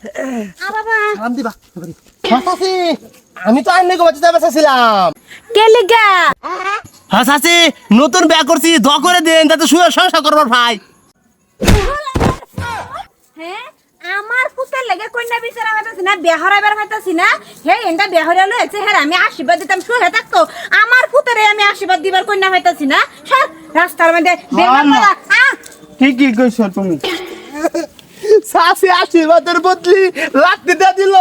সালাম দিবা হাসাসি আমি তো আইনে গোবাতে যাবে চাইছিলাম কে লিগা? হাসাসি নতুন বিয়া করছি দ করে দেন তাতে শুয়ে সংসার করবার ভাই। হ্যাঁ আমার পুতের লেগে কন্যা বিচারা হইতাছি না বিয়া হরাইবার হইতাছি না। হে এন্ডা বিয়া আমি আশীর্বাদ দিতাম শুয়ে থাকতো। আমার পুতেরে আমি আশীর্বাদ দিবার কন্যা হইতাছি না। সর রাস্তার মধ্যে আম্মা। মারা ঠিকই কইছো তুমি। শাশি আশীর্বাদের বদলি লাত্তি দিয়ে দিল।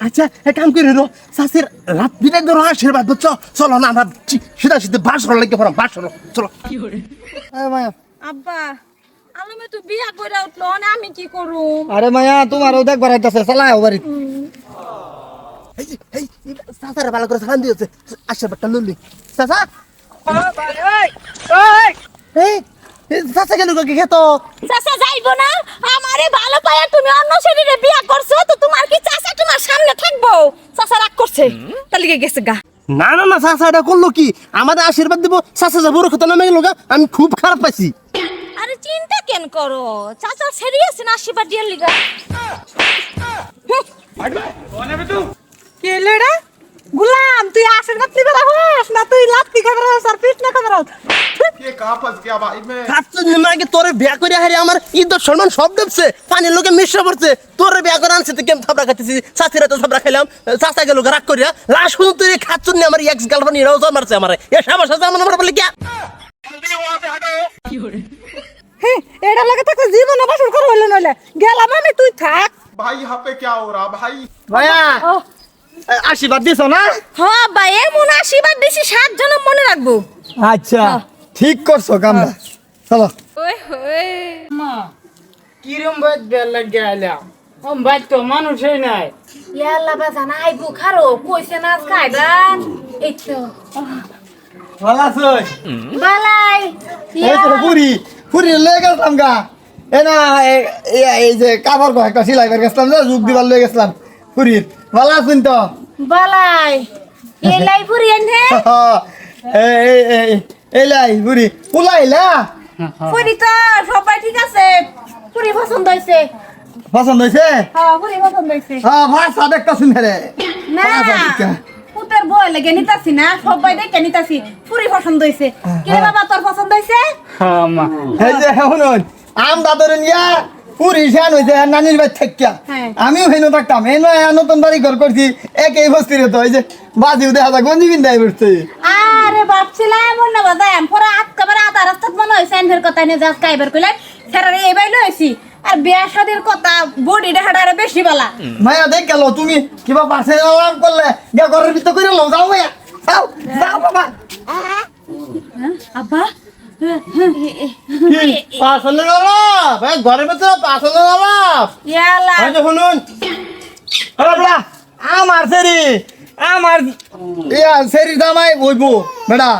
আচ্ছা এক কাম করে রো শাশির লাত্তি দিয়ে ধরো আশীর্বাদ বুঝছ চলো না আমরা সিধা সিধা বাস হলো লাগে পড়াম বাস হলো? চলো আব্বা আলমে তো বিয়া কইরা উঠল আমি কি করুম আরে মায়া তোমারও দেখ বাড়াইতেছে চালাই বাড়ি। এই ভালো করে সালাম দিয়েছে আশীর্বাদটা লুলি এই এই চাচা গেল কি খেত চাচা যাইবো না? আমারে ভালো পায়া তুমি অন্য ছেলেরে বিয়া করছ তো তোমার কি চাচা তোমার সামনে থাকব? চাচা রাগ করছে। তার লিগে গেছে গা। না না না চাচা এটা করল কি? আমাদের আশীর্বাদ দিব চাচা যাব রক্ষতা নামে গেল গা আমি খুব খারাপ পাইছি। আরে চিন্তা কেন করো? চাচা সিরিয়াস না আশীর্বাদ দিয়ে লিগা? কে লেডা গুলাম তুই আশীর্বাদ দিবে রাখস না তুই লাত্তি খাবার আর পিট না খাবার ये कहाँ फंस गया भाई मैं খাচ্ছ নিমাকে তোরে বিয়া করে হারি আমার ইজ্জত সম্মান সব দেবছে পানির লোকে মিশ্র পড়ছে তোরে বিয়া করে আনছে তো কেম থাবড়া খাইতেছি চাচিরা তো থাবড়া খাইলাম চাচা গেল রাগ করিয়া লাশ শুধু তুই খাচ্ছ নি আমার এক্স গার্লফ্রেন্ড এরাও জন্ম মারছে আমার এ সাবার সাথে আমার আমার বলে কিয়া এটা লাগে তাকে জীবন অবসর করে হইলো নইলে গেলাম আমি তুই থাক भाई यहाँ पे क्या हो रहा भाई মায়া আশীর্বাদ দিছ না? হ্যাঁ ভাই এমন আশীর্বাদ দিছি সাত জনম মনে রাখব। আচ্ছা ঠিক করছ কামটা চলো। ওই ওই। কিরম বাইত বেল লাগে আইলাম ওম বাইত তো মানুষই নাই। ইয়াল্লা বাজান আইবো খারো। কইছে না আজ খাইবান এই তো। ভালো আছো? বালাই। এই তো পুরি। পুরি লয়ে গেছিলাম গা। এ না এই যে কাপড় কয়েকটা সিলাইবার গেছিলাম যে যুগ দিবার লয়ে গেছিলাম পুরীর। ভালো আছেন তো? বালাই। এই লাই ফুরি এনে। এই এই এই এলাই পুরি পুলাইলা ফুরি তো সবাই ঠিক আছে। ফুরি পছন্দ হইছে। পছন্দ হয়েছে হ্যাঁ ফুরি পছন্দ হইছে। হ্যাঁ ভাষা দেখতেছেন রে। না। পুতের বই লেগে নিতাছি না সবাই দেখে নিতাছি। ফুরি পছন্দ হইছে। কি রে বাবা তোর পছন্দ হইছে? হ্যাঁ মা। এই যে শুনুন আম দাদর নিয়া নানির বাড়ি থাকিয়া হ্যাঁ। আমিও হেন থাকতাম। নয় নতুন বাড়ি ঘর করছি এক এই বস্তির তো এই যে বাজিও দেখা যায় গঞ্জি বিন্দাই পড়ছে আরে ভাবছিলাম এমন বাজায় আমি পরে আটকাবার আধা রাস্তাত মনে হয়েছে এনভের কথা নিয়ে যাস কাইবার কইলে সেটারে এবার লইছি আর বিয়া শাদির কথা বডি দেখাটা আরও বেশি বালা। মায়া দেখ গেল তুমি কিবা পাশে আলাম করলে গিয়া ঘরের ভিতর করে যাও মায়া যাও যাও বাবা। আব্বা ঘরের ভেতরে শুনুন। বাবা আমার সেরি আমার সেরি দামাই বইবো বেটা।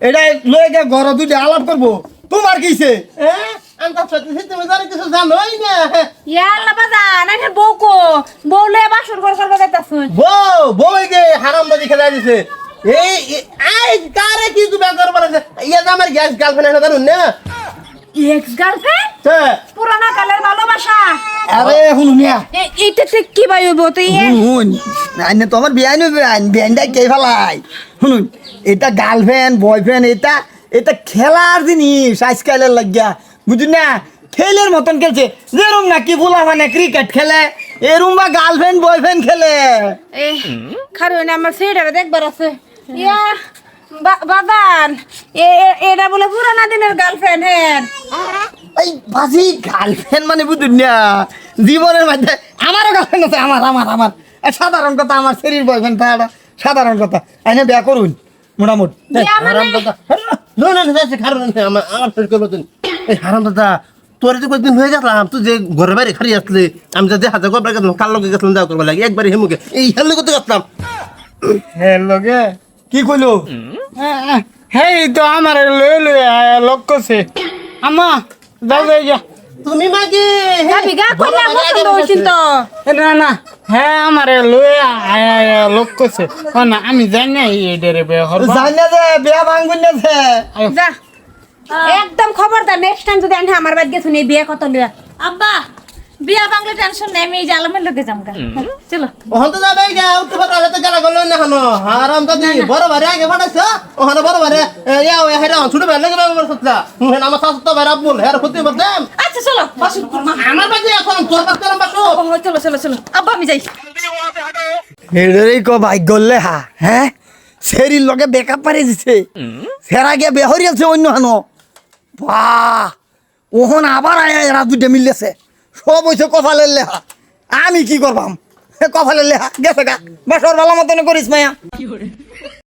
এটা লয়ে গিয়ে ঘর দুইটা আলাপ করব। তোমার কিছে হ্যাঁ বউ কো। বউ লয়ে বাসর ঘর করবে যাইতাছুন বউ বউ গে হারাম খেলা দিছে। এই আই কারে কি তুমি বেকার পারে ইয়া আমার গ্যাস গার্লফ্রেন্ড আছে জানুন না? এক্স গার্লফ্রেন্ড তে। পুরানা কালের ভালোবাসা? আরে শুনু মিয়া। এইটা ঠিক কি বাইব তুই এ- শুনুন আইনে তো আমার বিয়াই নই বিয়াই কে ফেলাই? শুনুন এটা গার্লফ্রেন্ড বয়ফ্রেন্ড এটা এটা খেলার জিনিস আজকালের লাগিয়া। বুঝুন না? খেলের মতন খেলছে। যেরম নাকি বলা মানে ক্রিকেট খেলে এরম বা গার্লফ্রেন্ড বয়ফ্রেন্ড খেলে। এ খারুন আমার সেটারে দেখবার আছে। ইয়া বা- বাবান এ এ- এটা বলে পুরানা দিনের গার্লফ্রেন্ড হ্যাঁ এই বাজি গার্লফ্রেন্ড মানে বুঝুন না। জীবনের মধ্যে আমারও গার্লফ্রেন্ড আছে আমার আমার আমার। এ সাধারণ কথা আমার শরীর বয়ফ্রেন্ড থাকাটা সাধারণ কথা। আইনে বিয়া করুন মোটামুটি। মানে- হারাম দাদা না না না সে খারাপ না আমার আমার ফের করব এই হারাম দাদা তোর যে কয়েকদিন হয়ে গেলাম তুই যে ঘরের বাইরে খালি আসলে আমি যে দেখা যাব গেছিলাম কার লগে গেছিলাম দেখা করবার লাগে একবারে হেমুকে। এই হেলে করতে গেছিলাম। হ্যাঁ লগে? কি কইলো? হেই তো আমার লয়ে লয়ে আয়া লোক করছে। আমা যাও যাই যা তুমি মাকে যাবি গা কইলা পছন্দ হইছিন তো এ না না হ্যাঁ আমার লয়ে আয়া আয়া লোক করছে। ও না আমি জানি না এডেরে বে হরবা। জানিয়া যে বিয়া ভাঙগুন আছে যা। একদম খবরদার নেক্সট টাইম যদি আনতে আমার বাদ গেছুন এই বিয়ে কত লিয়া। আব্বা বিয়া বাংলা টেনশন নেই আমি এই যে আলমের লোকে চলো। ওখান তো যাবে গা পারে আলে তো গেলা গেল না হানো আরাম তো দি বড় বারে আগে ফাটাইছ ওখানে বড় বারে ইয়া ওই হেরা ছোট ভাই লাগে হুন আমার শাশু তো হেরা খুঁজতে পারতাম আচ্ছা চলো করমা আমার বাজে এখন তোর করলাম বাসু। চলো চলো চলো। আব্বা আমি যাই। এটারই ক ভাগ্য লে হা হ্যাঁ? সেরির লগে বেকআপ পারে দিছে। সেরা গিয়ে বেহরি আছে অন্য হানো। বাহ! ওহন আবার আয়া এরা দুইটা মিলেছে সব হয়েছে কপালের লেহা। আমি কি করবাম? কপালের লেহা গেছে গা। বাসর ভালো মতন করিস মায়া।